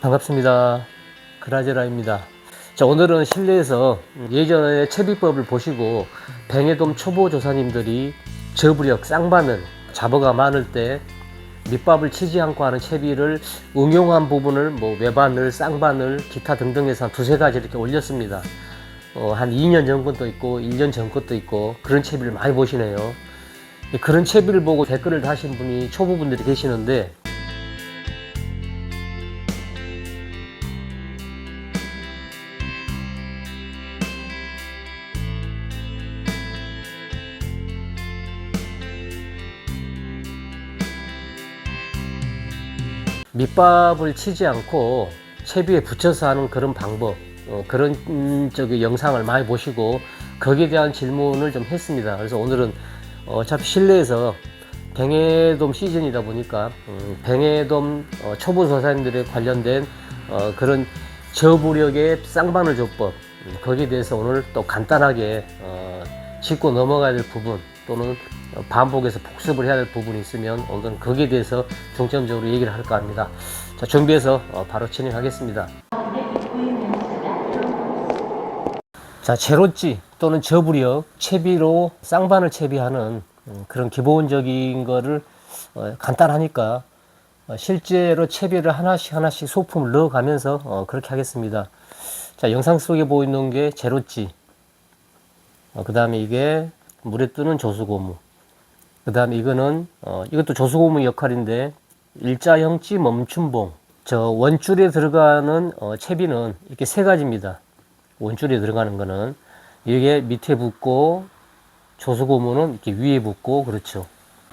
반갑습니다. 그라제라입니다. 자, 오늘은 실내에서 예전의 채비법을 보시고 뱅해돔 초보 조사님들이 저부력 쌍바늘 잡어가 많을 때 밑밥을 치지 않고 하는 채비를 응용한 부분을 뭐 외바늘, 쌍바늘, 기타 등등해서 한 두세 가지 이렇게 올렸습니다. 어, 한 2년 전 것도 있고 1년 전 것도 있고 그런 채비를 많이 보시네요. 그런 채비를 보고 댓글을 다신 분이 초보분들이 계시는데 밑밥을 치지 않고 채비에 붙여서 하는 그런 방법 어, 그런 음, 저기 영상을 많이 보시고 거기에 대한 질문을 좀 했습니다. 그래서 오늘은 어차피 실내에서 뱅해돔 시즌이다 보니까 음, 뱅해돔 어, 초보 조사님들에 관련된 어, 그런 저부력의 쌍바늘 조법 음, 거기에 대해서 오늘 또 간단하게 어, 짚고 넘어가야 될 부분 또는 어, 반복해서 복습을 해야 될 부분이 있으면 오늘은 거기에 대해서 중점적으로 얘기를 할까 합니다. 자, 준비해서 어, 바로 진행하겠습니다. 자, 제로찌 또는 저부력 채비로 쌍바늘 채비하는 음, 그런 기본적인 거를 어, 간단하니까 어, 실제로 채비를 하나씩 하나씩 소품을 넣어가면서 어, 그렇게 하겠습니다. 자, 영상 속에 보이는 게 제로찌. 어, 그 다음에 이게 물에 뜨는 조수고무. 그 다음에 이거는, 어, 이것도 조수고무 역할인데, 일자형 찌 멈춤봉. 저 원줄에 들어가는 어, 채비는 이렇게 세 가지입니다. 원줄에 들어가는 거는. 이게 밑에 붙고, 조수고무는 이렇게 위에 붙고, 그렇죠.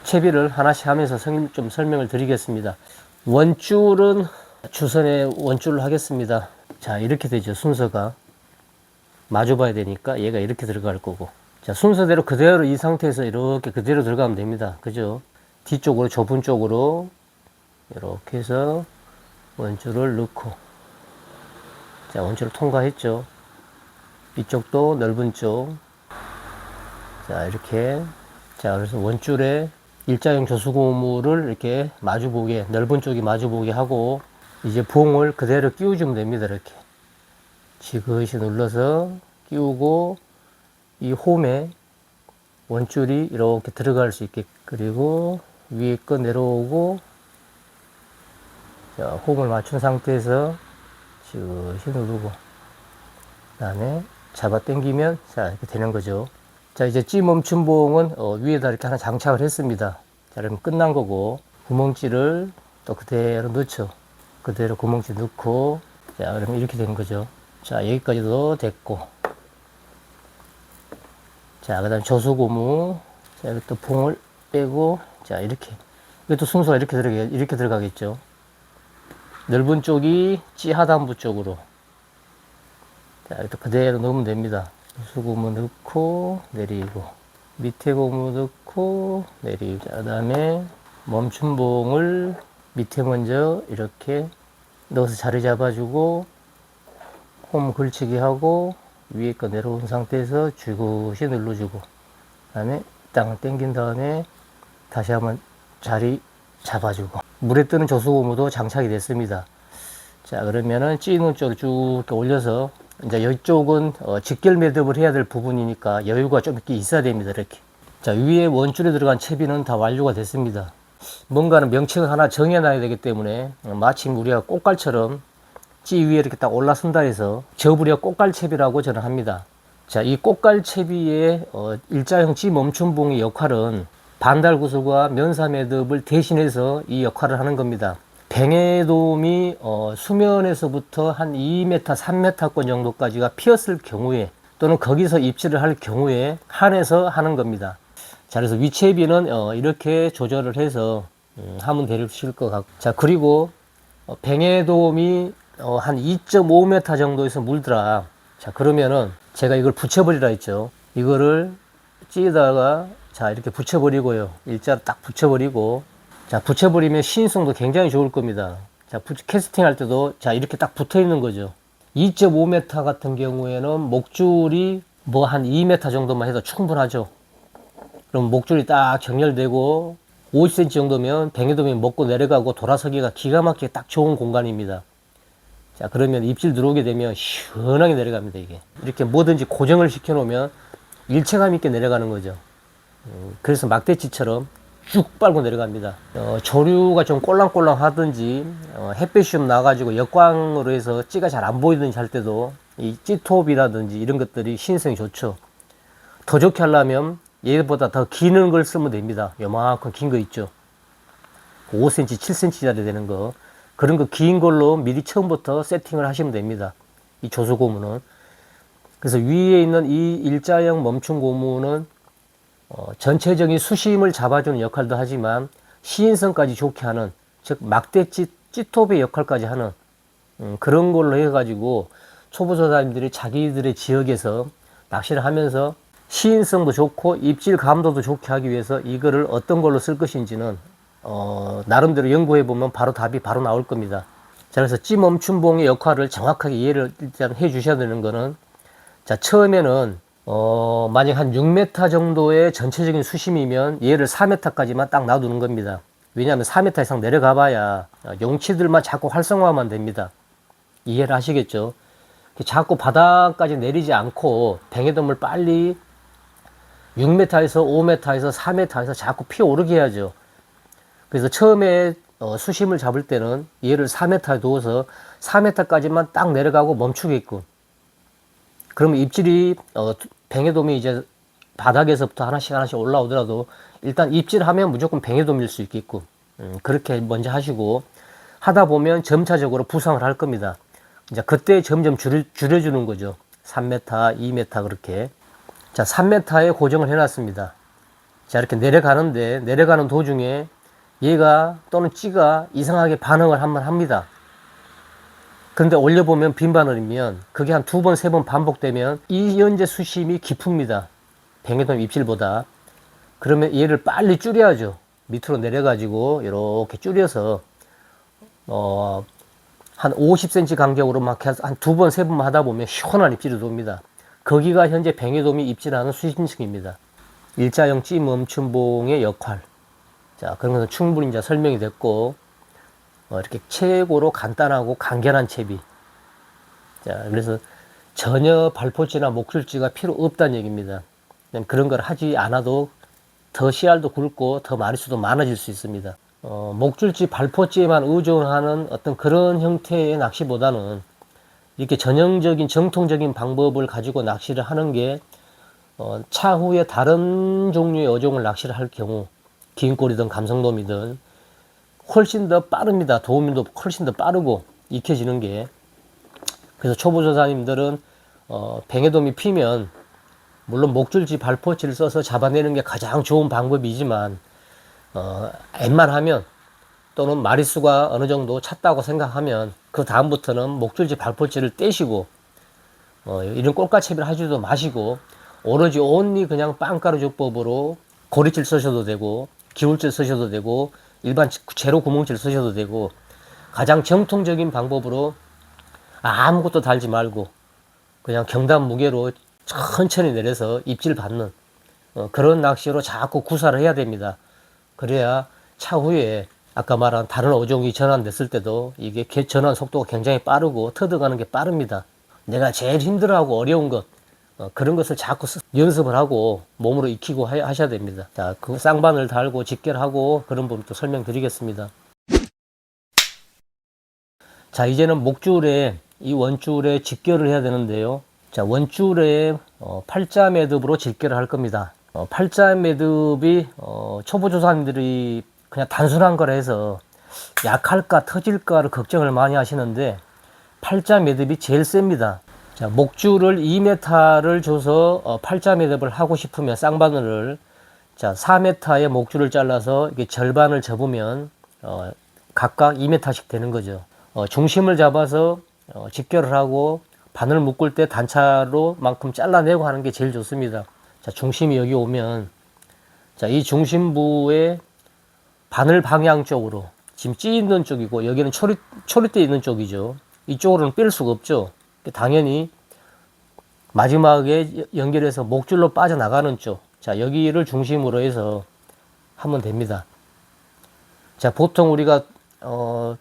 채비를 하나씩 하면서 성- 좀 설명을 드리겠습니다. 원줄은 주선에 원줄을 하겠습니다. 자, 이렇게 되죠. 순서가. 마주 봐야 되니까 얘가 이렇게 들어갈 거고. 자, 순서대로 그대로 이 상태에서 이렇게 그대로 들어가면 됩니다. 그죠? 뒤쪽으로, 좁은 쪽으로 이렇게 해서 원줄을 넣고. 자, 원줄을 통과했죠. 이쪽도 넓은 쪽. 자, 이렇게. 자, 그래서 원줄에 일자형 조수고무를 이렇게 마주보게, 넓은 쪽이 마주보게 하고, 이제 봉을 그대로 끼워주면 됩니다. 이렇게. 지그시 눌러서 끼우고 이 홈에 원줄이 이렇게 들어갈 수 있게 그리고 위에 거 내려오고 자, 홈을 맞춘 상태에서 지그시 누르고 그 다음에 잡아 당기면 자 이렇게 되는 거죠. 자 이제 찌 멈춤 봉은 어, 위에다 이렇게 하나 장착을 했습니다. 자 그러면 끝난 거고 구멍찌를 또 그대로 넣죠. 그대로 구멍찌 넣고 자 그러면 이렇게 되는 거죠. 자, 여기까지도 됐고. 자, 그 다음 조수고무. 자, 이것도 봉을 빼고. 자, 이렇게. 이것도 순서가 이렇게 들어가, 이렇게 들어가겠죠. 넓은 쪽이 찌 하단부 쪽으로. 자, 이것도 그대로 넣으면 됩니다. 조수고무 넣고, 내리고. 밑에 고무 넣고, 내리고. 자, 그 다음에 멈춤 봉을 밑에 먼저 이렇게 넣어서 자리 잡아주고, 홈 걸치기 하고 위에 거 내려온 상태에서 줄긋이 눌러주고 그 다음에 땅을 당긴 다음에 다시 한번 자리 잡아주고 물에 뜨는 조수고무도 장착이 됐습니다. 자 그러면은 찌는 쪽을 쭉 올려서 이제 이쪽은 어, 직결 매듭을 해야 될 부분이니까 여유가 좀 이렇게 있어야 됩니다. 이렇게 자 위에 원줄에 들어간 채비는 다 완료가 됐습니다. 뭔가는 명칭을 하나 정해놔야 되기 때문에 어, 마침 우리가 꽃갈처럼 찌 위에 이렇게 딱 올라선다 해서 저부력 꽃갈채비라고 저는 합니다. 자, 이 꽃갈채비의 어, 일자형 찌 멈춤봉의 역할은 반달 구슬과 면사 매듭을 대신해서 이 역할을 하는 겁니다. 뱅해돔이 어, 수면에서부터 한 2m, 3m권 정도까지가 피었을 경우에 또는 거기서 입질을 할 경우에 한해서 하는 겁니다. 자, 그래서 위채비는 어, 이렇게 조절을 해서 음, 하면 될것 같고. 자, 그리고 어, 뱅해돔이 어, 한 2.5m 정도에서 물더라. 자, 그러면은 제가 이걸 붙여버리라 했죠. 이거를 찌에다가 자, 이렇게 붙여버리고요. 일자로 딱 붙여버리고 자, 붙여버리면 시인성도 굉장히 좋을 겁니다. 자, 붙- 캐스팅 할 때도 자, 이렇게 딱 붙어 있는 거죠. 2.5m 같은 경우에는 목줄이 뭐 한 2m 정도만 해도 충분하죠. 그럼 목줄이 딱 정렬되고 50cm 정도면 뱅에돔이 먹고 내려가고 돌아서기가 기가 막히게 딱 좋은 공간입니다. 자, 그러면 입질 들어오게 되면 시원하게 내려갑니다, 이게. 이렇게 뭐든지 고정을 시켜 놓으면 일체감 있게 내려가는 거죠. 음, 그래서 막대치처럼 쭉 빨고 내려갑니다. 어, 조류가 좀 꼴랑꼴랑 하든지, 어, 햇볕이 좀 나가지고 역광으로 해서 찌가 잘 안 보이든지 할 때도 이 찌톱이라든지 이런 것들이 신성이 좋죠. 더 좋게 하려면 얘보다 더 기는 걸 쓰면 됩니다. 요만큼 긴 거 있죠. 5cm, 7cm짜리 되는 거. 그런 거 긴 걸로 미리 처음부터 세팅을 하시면 됩니다. 이 조수 고무는. 그래서 위에 있는 이 일자형 멈춤 고무는 어, 전체적인 수심을 잡아주는 역할도 하지만 시인성까지 좋게 하는 즉 막대찌 찌톱의 역할까지 하는 음, 그런 걸로 해가지고 초보자들이 자기들의 지역에서 낚시를 하면서 시인성도 좋고 입질 감도도 좋게 하기 위해서 이거를 어떤 걸로 쓸 것인지는 어, 나름대로 연구해 보면 바로 답이 바로 나올 겁니다. 자, 그래서 찌 멈춤봉의 역할을 정확하게 이해를 일단 해 주셔야 되는 거는 자, 처음에는 어, 만약 한 6m 정도의 전체적인 수심이면 얘를 4m까지만 딱 놔두는 겁니다. 왜냐하면 4m 이상 내려가 봐야 용치들만 자꾸 활성화하면 됩니다. 이해를 하시겠죠? 자꾸 바닥까지 내리지 않고 뱅에돔을 빨리 6m에서 5m에서 4m에서 자꾸 피어오르게 해야죠. 그래서 처음에 어, 수심을 잡을 때는 얘를 4m에 두어서 4m까지만 딱 내려가고 멈추게끔. 그러면 입질이 어, 뱅에돔이 이제 바닥에서부터 하나씩 하나씩 올라오더라도 일단 입질하면 무조건 뱅에돔일 수 있겠고 음, 그렇게 먼저 하시고 하다 보면 점차적으로 부상을 할 겁니다. 이제 그때 점점 줄여, 줄여주는 거죠. 3m, 2m 그렇게. 자, 3m에 고정을 해놨습니다. 자, 이렇게 내려가는데 내려가는 도중에 얘가 또는 찌가 이상하게 반응을 한번 합니다. 근데 올려보면 빈 바늘이면 그게 한 두 번, 세 번 반복되면 이 현재 수심이 깊습니다. 뱅에돔 입질보다. 그러면 얘를 빨리 줄여야죠. 밑으로 내려가지고 이렇게 줄여서 어, 한 50cm 간격으로 막 한 두 번, 세 번 하다 보면 시원한 입질이 돕니다. 거기가 현재 뱅에돔이 입질하는 수심층입니다. 일자형 찌 멈춤봉의 역할. 자, 그런 것은 충분히 이제 설명이 됐고, 어, 이렇게 최고로 간단하고 간결한 채비. 자, 그래서 전혀 발포찌나 목줄찌가 필요 없다는 얘기입니다. 그런 걸 하지 않아도 더 씨알도 굵고 더 마리수도 많아질 수 있습니다. 어, 목줄찌, 발포찌에만 의존하는 어떤 그런 형태의 낚시보다는 이렇게 전형적인 정통적인 방법을 가지고 낚시를 하는 게 어, 차후에 다른 종류의 어종을 낚시를 할 경우 긴 꼬리든 감성돔이든 훨씬 더 빠릅니다. 도우미도 훨씬 더 빠르고 익혀지는 게 그래서 초보 조사님들은 어, 뱅에돔이 피면 물론 목줄지 발포치를 써서 잡아내는 게 가장 좋은 방법이지만 어, 웬만하면 또는 마리수가 어느 정도 찼다고 생각하면 그 다음부터는 목줄지 발포치를 떼시고 어, 이런 꼴까채비를 하지도 마시고 오로지 온리 그냥 빵가루 조법으로 고리질 쓰셔도 되고 기울질 쓰셔도 되고 일반 제로 구멍질 쓰셔도 되고 가장 정통적인 방법으로 아무것도 달지 말고 그냥 경단 무게로 천천히 내려서 입질 받는 어, 그런 낚시로 자꾸 구사를 해야 됩니다. 그래야 차후에 아까 말한 다른 어종이 전환됐을 때도 이게 개- 전환 속도가 굉장히 빠르고 터득하는 게 빠릅니다. 내가 제일 힘들어하고 어려운 것 어, 그런 것을 자꾸 스- 연습을 하고 몸으로 익히고 하, 하셔야 됩니다. 자, 그 쌍바늘 달고 직결하고 그런 부분도 설명드리겠습니다. 자, 이제는 목줄에 이 원줄에 직결을 해야 되는데요. 자, 원줄에 어, 팔자 매듭으로 직결을 할 겁니다. 어, 팔자 매듭이 어, 초보 조사님들이 그냥 단순한 거라 해서 약할까 터질까를 걱정을 많이 하시는데 팔자 매듭이 제일 셉니다. 자, 목줄을 2m를 줘서 어, 팔자 매듭을 하고 싶으면 쌍바늘을 자, 4m의 목줄을 잘라서 이게 절반을 접으면 어, 각각 2m씩 되는 거죠. 어, 중심을 잡아서 어, 직결을 하고 바늘 묶을 때 단차로 만큼 잘라내고 하는 게 제일 좋습니다. 자, 중심이 여기 오면 자, 이 중심부에 바늘 방향 쪽으로 지금 찌 있는 쪽이고 여기는 초리 초리대 있는 쪽이죠. 이쪽으로는 뺄 수가 없죠. 당연히 마지막에 연결해서 목줄로 빠져나가는 쪽. 자, 여기를 중심으로 해서 하면 됩니다. 자, 보통 우리가 어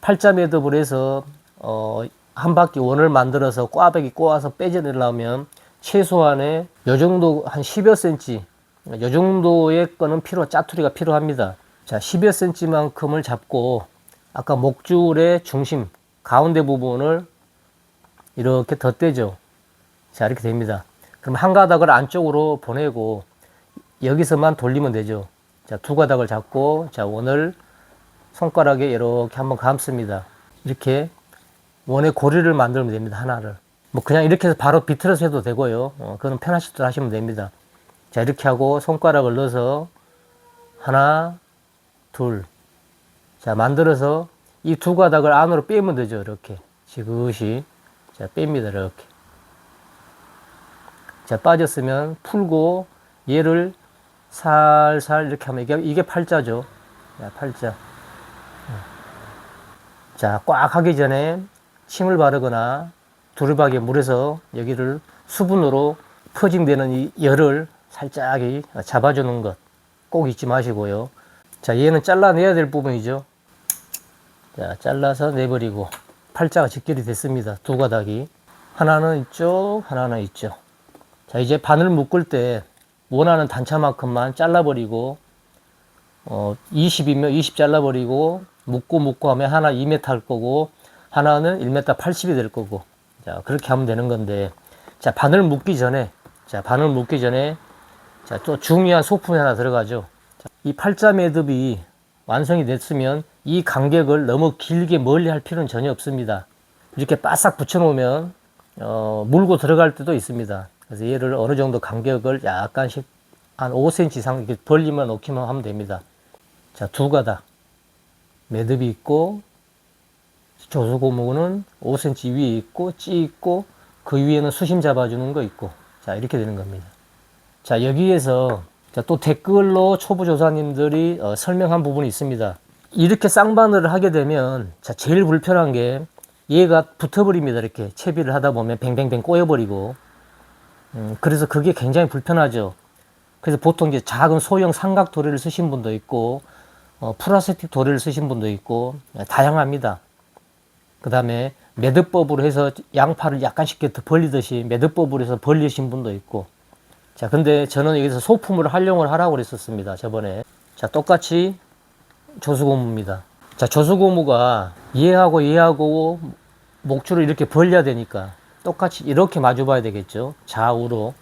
팔자 매듭을 해서 어, 한 바퀴 원을 만들어서 꽈배기 꼬아서 빼져내려면 최소한의 요 정도 한 10여 센치 요 정도의 거는 필요 짜투리가 필요합니다. 자, 10여 센치만큼을 잡고 아까 목줄의 중심 가운데 부분을 이렇게 덧대죠. 자, 이렇게 됩니다. 그럼 한 가닥을 안쪽으로 보내고 여기서만 돌리면 되죠. 자, 두 가닥을 잡고 자, 원을 손가락에 이렇게 한번 감습니다. 이렇게 원의 고리를 만들면 됩니다. 하나를. 뭐 그냥 이렇게 해서 바로 비틀어서 해도 되고요. 어, 그건 편하실 대로 하시면 됩니다. 자, 이렇게 하고 손가락을 넣어서 하나, 둘. 자, 만들어서 이 두 가닥을 안으로 빼면 되죠. 이렇게. 지그시. 자, 뺍니다. 이렇게. 자, 빠졌으면 풀고 얘를 살살 이렇게 하면 이게, 이게 팔자죠. 자, 팔자. 자, 꽉 하기 전에 침을 바르거나 두루박이 물에서 여기를 수분으로 퍼징되는 이 열을 살짝 잡아주는 것 꼭 잊지 마시고요. 자, 얘는 잘라내야 될 부분이죠. 자, 잘라서 내버리고 팔자가 직결이 됐습니다. 두 가닥이. 하나는 이쪽, 하나는 이쪽. 자, 이제 바늘 묶을 때 원하는 단차만큼만 잘라버리고 어, 20이면 20 잘라버리고 묶고 묶고 하면 하나 2m 할 거고 하나는 1m 80이 될 거고 자 그렇게 하면 되는 건데 자 바늘 묶기 전에 자 바늘 묶기 전에 자 또 중요한 소품이 하나 들어가죠 자, 이 팔자 매듭이 완성이 됐으면 이 간격을 너무 길게 멀리 할 필요는 전혀 없습니다 이렇게 바싹 붙여 놓으면 어, 물고 들어갈 때도 있습니다 그래서 얘를 어느 정도 간격을 약간씩 한 5cm 이상 이렇게 벌리면 놓기만 하면 됩니다 자, 두 가닥. 매듭이 있고, 조수고무는 5cm 위에 있고, 찌 있고, 그 위에는 수심 잡아주는 거 있고. 자, 이렇게 되는 겁니다. 자, 여기에서 자, 또 댓글로 초보 조사님들이 어, 설명한 부분이 있습니다. 이렇게 쌍바늘을 하게 되면, 자, 제일 불편한 게 얘가 붙어버립니다. 이렇게 채비를 하다 보면 뱅뱅뱅 꼬여버리고. 음, 그래서 그게 굉장히 불편하죠. 그래서 보통 이제 작은 소형 삼각 도리를 쓰신 분도 있고, 어, 플라스틱 도리를 쓰신 분도 있고 예, 다양합니다. 그 다음에 매듭법으로 해서 양팔을 약간씩 더 벌리듯이 매듭법으로 해서 벌리신 분도 있고 자 근데 저는 여기서 소품을 활용을 하라고 그랬었습니다 저번에 자 똑같이 조수고무입니다. 자 조수고무가 얘하고 얘하고 목줄을 이렇게 벌려야 되니까 똑같이 이렇게 마주 봐야 되겠죠. 좌우로.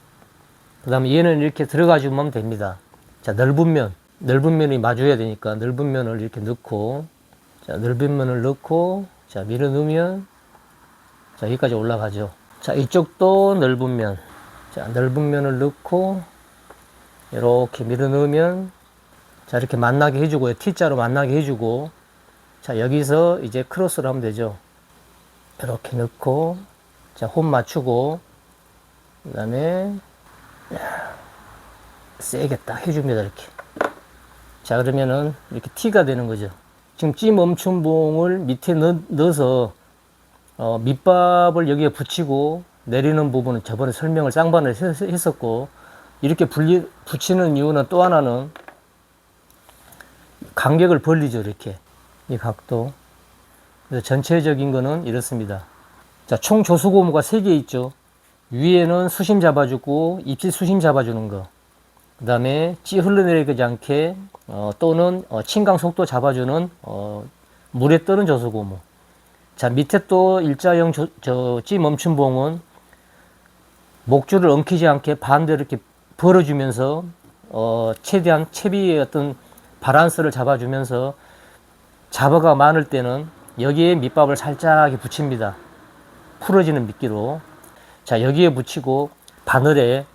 그 다음에 얘는 이렇게 들어가 주면 됩니다. 자 넓은 면. 넓은 면이 마주해야 되니까 넓은 면을 이렇게 넣고 자 넓은 면을 넣고 자 밀어 넣으면 자 여기까지 올라가죠. 자 이쪽도 넓은 면 자 넓은 면을 넣고 이렇게 밀어 넣으면 자 이렇게 만나게 해주고요 T자로 만나게 해주고. 자 여기서 이제 크로스를 하면 되죠. 이렇게 넣고 자 홈 맞추고 그 다음에 세게 딱 해줍니다 이렇게. 자 그러면은 이렇게 T가 되는 거죠. 지금 찌 멈춤 봉을 밑에 넣, 어서 어, 밑밥을 여기에 붙이고 내리는 부분은 저번에 설명을 쌍반을 했었고 이렇게 분리, 붙이는 이유는 또 하나는 간격을 벌리죠 이렇게. 이 각도. 그래서 전체적인 거는 이렇습니다. 자총 조수 고무가 3개 있죠. 위에는 수심 잡아주고 입질 수심 잡아주는 거그 다음에 찌 흘러내리지 않게 어, 또는 어, 침강 속도 잡아주는 어, 물에 뜨는 저수고무. 자 밑에 또 일자형 저, 저, 찌 멈춤 봉은 목줄을 엉키지 않게 반대로 이렇게 벌어주면서 어, 최대한 채비의 어떤 바란스를 잡아주면서 잡어가 많을 때는 여기에 밑밥을 살짝 붙입니다. 풀어지는 미끼로. 자, 여기에 붙이고 바늘에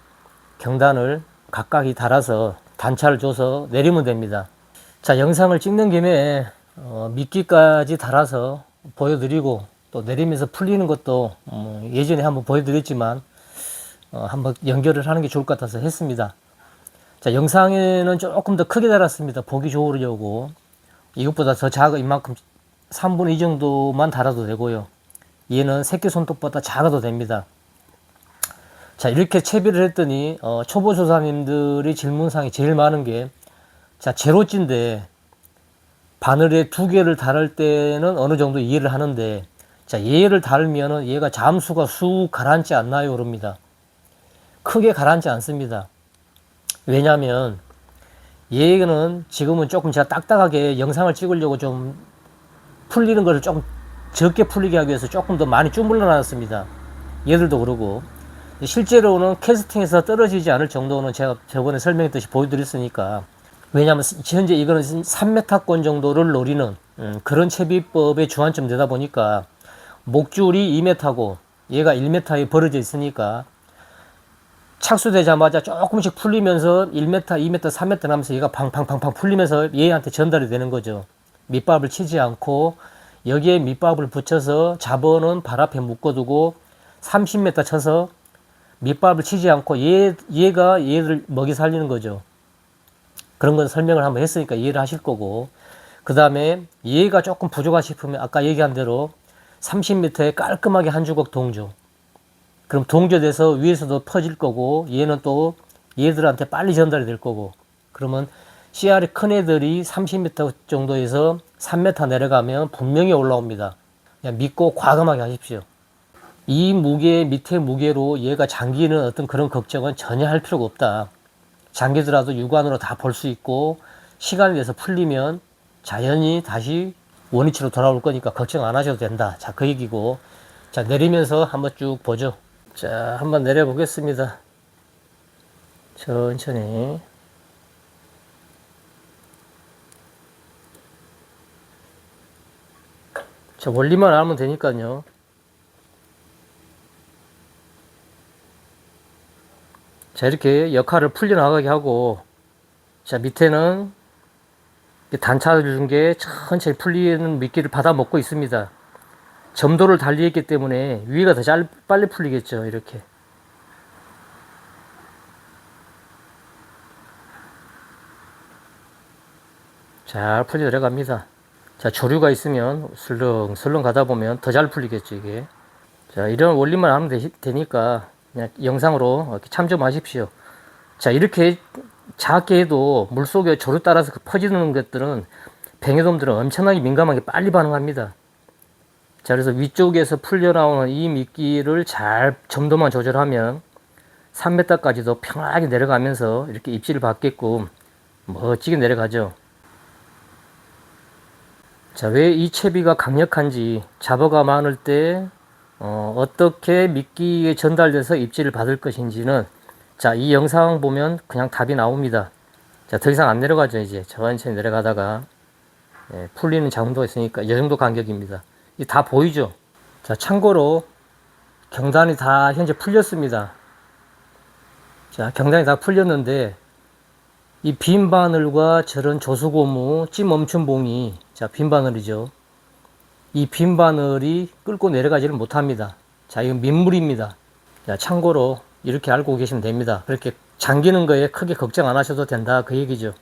경단을 각각이 달아서 단차를 줘서 내리면 됩니다. 자, 영상을 찍는 김에 어, 미끼까지 달아서 보여드리고 또 내리면서 풀리는 것도 어, 예전에 한번 보여드렸지만 어, 한번 연결을 하는 게 좋을 것 같아서 했습니다. 자, 영상에는 조금 더 크게 달았습니다. 보기 좋으려고. 이것보다 더 작은 이만큼 3분의 2 정도만 달아도 되고요. 얘는 새끼 손톱보다 작아도 됩니다. 자, 이렇게 채비를 했더니, 어, 초보 조사님들이 질문상이 제일 많은 게, 자, 제로찌인데, 바늘에 두 개를 달을 때는 어느 정도 이해를 하는데, 자, 얘를 달면은 얘가 잠수가 쑥 가라앉지 않나요? 그럽니다. 크게 가라앉지 않습니다. 왜냐면 얘는 지금은 조금 제가 딱딱하게 영상을 찍으려고 좀 풀리는 것을 조금 적게 풀리게 하기 위해서 조금 더 많이 주물러 놨습니다. 얘들도 그러고. 실제로는 캐스팅에서 떨어지지 않을 정도는 제가 저번에 설명했듯이 보여드렸으니까. 왜냐하면 현재 이거는 3m권 정도를 노리는 음, 그런 채비법의 주안점 되다 보니까 목줄이 2m고 얘가 1m에 벌어져 있으니까 착수되자마자 조금씩 풀리면서 1m, 2m, 3m 나면서 얘가 팡팡팡팡 풀리면서 얘한테 전달이 되는 거죠. 밑밥을 치지 않고 여기에 밑밥을 붙여서 잡어는 발 앞에 묶어두고 30m 쳐서 밑밥을 치지 않고 얘, 얘가 얘를 먹이 살리는 거죠. 그런 건 설명을 한번 했으니까 이해를 하실 거고 그 다음에 얘가 조금 부족하 싶으면 아까 얘기한 대로 30m에 깔끔하게 한 주걱 동조 그럼 동조돼서 위에서도 퍼질 거고 얘는 또 얘들한테 빨리 전달이 될 거고 그러면 씨알이 큰 애들이 30m 정도에서 3m 내려가면 분명히 올라옵니다. 그냥 믿고 과감하게 하십시오. 이 무게 밑에 무게로 얘가 잠기는 어떤 그런 걱정은 전혀 할 필요가 없다. 잠기더라도 육안으로 다 볼 수 있고 시간이 돼서 풀리면 자연히 다시 원위치로 돌아올 거니까 걱정 안 하셔도 된다. 자, 그 얘기고. 자, 내리면서 한번 쭉 보죠. 자, 한번 내려 보겠습니다. 천천히. 자, 원리만 알면 되니까요. 자, 이렇게 역할을 풀려나가게 하고, 자, 밑에는 단차를 준 게 천천히 풀리는 미끼를 받아 먹고 있습니다. 점도를 달리 했기 때문에 위가 더 잘, 빨리 풀리겠죠. 이렇게. 잘 풀려 내려갑니다. 자, 조류가 있으면 슬렁슬렁 가다 보면 더 잘 풀리겠죠, 이게. 자, 이런 원리만 하면 되, 니까 그냥 영상으로 이렇게 참조하십시오. 자, 이렇게 작게 해도 물속에 조류 따라서 그 퍼지는 것들은 뱅에돔들은 엄청나게 민감하게 빨리 반응합니다. 자, 그래서 위쪽에서 풀려 나오는 이 미끼를 잘 점도만 조절하면 3m까지도 평안하게 내려가면서 이렇게 입질을 받게끔 멋지게 내려가죠. 자, 왜 이 채비가 강력한지 잡어가 많을 때 어, 떻게 미끼에 전달돼서 입질을 받을 것인지는 자, 이 영상 보면 그냥 답이 나옵니다. 자, 더 이상 안 내려가죠, 이제. 천천히 내려가다가 예, 풀리는 정도가 있으니까 이 정도 간격입니다. 이다 보이죠? 자, 참고로 경단이 다 현재 풀렸습니다. 자, 경단이 다 풀렸는데 이 빈 바늘과 저런 조수고무 찜 멈춘 봉이 자, 빈 바늘이죠. 이 빈 바늘이 끌고 내려가지를 못합니다. 자, 이건 민물입니다. 자, 참고로 이렇게 알고 계시면 됩니다. 그렇게 잠기는 거에 크게 걱정 안 하셔도 된다. 그 얘기죠.